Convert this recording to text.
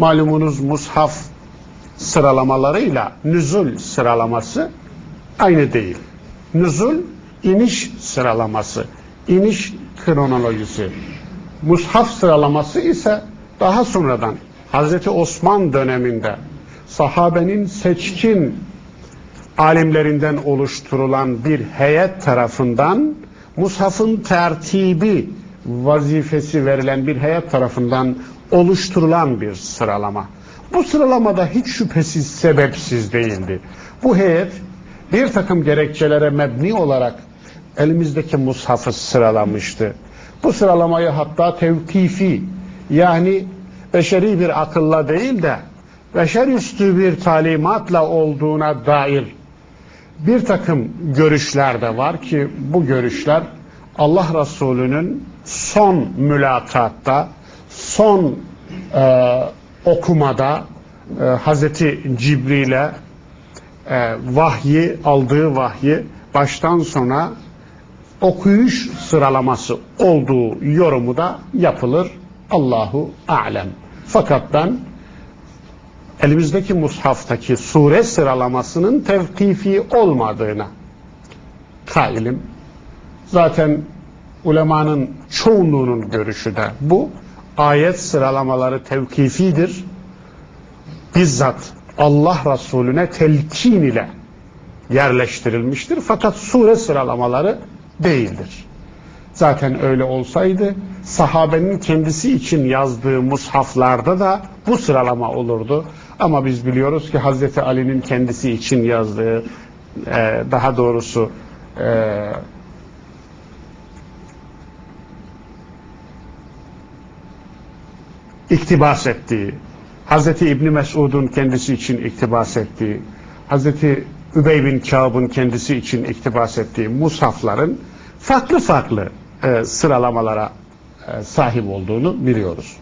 Malumunuz mushaf sıralamalarıyla nüzul sıralaması aynı değil. Nüzul iniş sıralaması, iniş kronolojisi. Mushaf sıralaması ise daha sonradan Hazreti Osman döneminde sahabenin seçkin alimlerinden oluşturulan bir heyet tarafından mushafın tertibi vazifesi verilen bir heyet tarafından oluşturulan bir sıralama. Bu sıralamada hiç şüphesiz sebepsiz değildi. Bu heyet bir takım gerekçelere mebni olarak elimizdeki mushafı sıralamıştı. Bu sıralamayı hatta tevkifi yani beşeri bir akılla değil de beşerüstü bir talimatla olduğuna dair bir takım görüşler de var ki bu görüşler Allah Resulü'nün son mülakatta, son e, okumada e, Hazreti Cibril'e e, vahyi, aldığı vahyi baştan sona okuyuş sıralaması olduğu yorumu da yapılır. Allahu alem. Fakat ben elimizdeki mushaftaki sure sıralamasının tevkifi olmadığına kailim. Zaten ulemanın çoğunluğunun görüşü de bu. Ayet sıralamaları tevkifidir. Bizzat Allah Resulüne telkin ile yerleştirilmiştir. Fakat sure sıralamaları değildir. Zaten öyle olsaydı sahabenin kendisi için yazdığı mushaflarda da bu sıralama olurdu. Ama biz biliyoruz ki Hazreti Ali'nin kendisi için yazdığı e, daha doğrusu iktibas ettiği, Hazreti İbni Mesud'un kendisi için iktibas ettiği, Hazreti Übey bin Kâb'ın kendisi için iktibas ettiği mushafların farklı farklı e, sıralamalara e, sahip olduğunu biliyoruz.